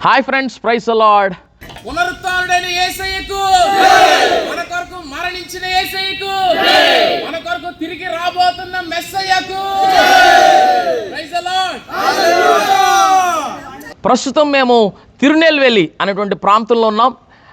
Hi friends praise lord పునరుత్డైన ఏసయ్యకు మన కొరకు మరణించిన ఏసయ్యకు మన కొరకు తిరిగి రాబోతున్న మెస్సయ్యకు the Lord. ప్రస్తుతం మేము తిరునెల్వేలి అనేటువంటి ప్రాంతంలో ఉన్నాం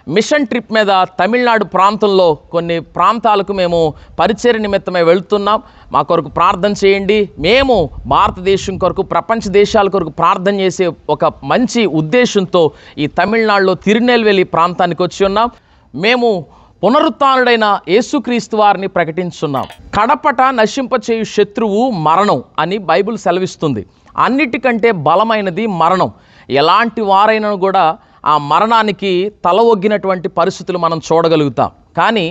మిషన్ ట్రిప్ మీద తమిళనాడు ప్రాంతంలో కొన్ని ప్రాంతాలకు మేము పరిచయ నిమిత్తమై వెళ్తున్నాం. మా కొరకు ప్రార్థన చేయండి. మేము భారతదేశం కొరకు ప్రపంచ దేశాల కొరకు ప్రార్థన చేసే ఒక మంచి ఉద్దేశంతో ఈ తమిళనాడులో తిరునెల్వేలి ప్రాంతానికి వచ్చి ఉన్నాం. మేము పునరుత్డైన యేసుక్రీస్తు వారిని ప్రకటించున్నాం. కడపట నశింపచేయు శత్రువు మరణం అని బైబిల్ సెలవిస్తుంది. అన్నిటికంటే బలమైనది మరణం. ఎలాంటి వారైనా కూడా ఆ మరణానికి తల ఒగ్గినటువంటి పరిస్థితులు మనం చూడగలుగుతాం. కానీ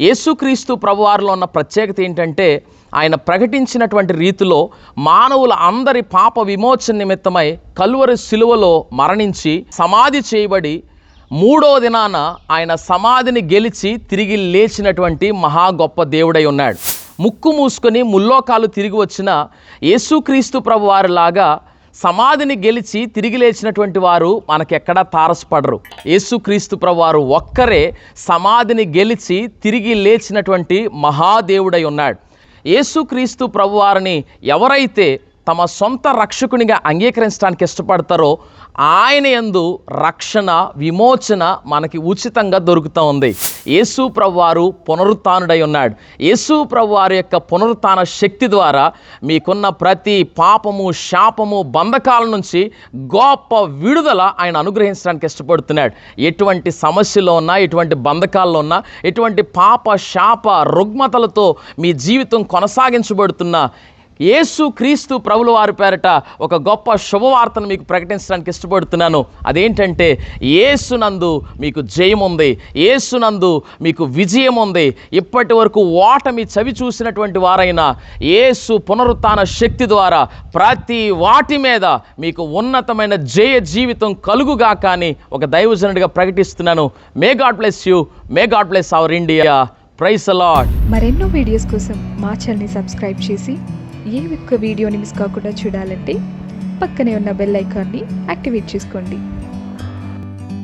యేసుక్రీస్తు ప్రభువారిలో ఉన్న ప్రత్యేకత ఏంటంటే ఆయన ప్రకటించినటువంటి రీతిలో మానవుల అందరి పాప విమోచన నిమిత్తమై కలువరి శిలువలో మరణించి సమాధి చేయబడి మూడో దినాన ఆయన సమాధిని గెలిచి తిరిగి లేచినటువంటి మహా గొప్ప దేవుడై ఉన్నాడు. ముక్కు మూసుకొని ముల్లోకాలు తిరిగి వచ్చిన యేసుక్రీస్తు ప్రభు వారిలాగా సమాధిని గెలిచి తిరిగి లేచినటువంటి వారు మనకెక్కడా తారసపడరు. యేసుక్రీస్తు ప్రవారు ఒక్కరే సమాధిని గెలిచి తిరిగి లేచినటువంటి మహాదేవుడై ఉన్నాడు. యేసుక్రీస్తు ప్రభువారిని ఎవరైతే తమ సొంత రక్షకునిగా అంగీకరించడానికి ఇష్టపడతారో ఆయన యందు రక్షణ విమోచన మనకి ఉచితంగా దొరుకుతూ ఉంది. యేసు ప్రవ్వారు పునరుత్డై ఉన్నాడు. యేసు ప్రవ్వారు యొక్క పునరుత్న శక్తి ద్వారా మీకున్న ప్రతి పాపము శాపము బంధకాల నుంచి గొప్ప విడుదల ఆయన అనుగ్రహించడానికి ఇష్టపడుతున్నాడు. ఎటువంటి సమస్యలో ఉన్నా ఎటువంటి బంధకాల్లో ఉన్నా ఎటువంటి పాప శాప రుగ్మతలతో మీ జీవితం కొనసాగించబడుతున్నా యేసు క్రీస్తు ప్రభుల వారి పేరట ఒక గొప్ప శుభవార్తను మీకు ప్రకటించడానికి ఇష్టపడుతున్నాను. అదేంటంటే ఏసునందు మీకు జయం ఉంది ఏసునందు మీకు విజయం ఉంది ఇప్పటి వరకు ఓటమి చవి చూసినటువంటి వారైనా ఏసు పునరుత్న శక్తి ద్వారా ప్రతి వాటి మీద మీకు ఉన్నతమైన జయ జీవితం కలుగుగా కానీ ఒక దైవజనుడిగా ప్రకటిస్తున్నాను. May God bless you. May God bless our India. Praise allot మరెన్నో వీడియోస్ కోసం మా ఛానల్ని సబ్స్క్రైబ్ చేసి ఏ ఒక్క వీడియోని మిస్ కాకుండా చూడాలంటే పక్కనే ఉన్న బెల్ ఐకాన్ని యాక్టివేట్ చేసుకోండి.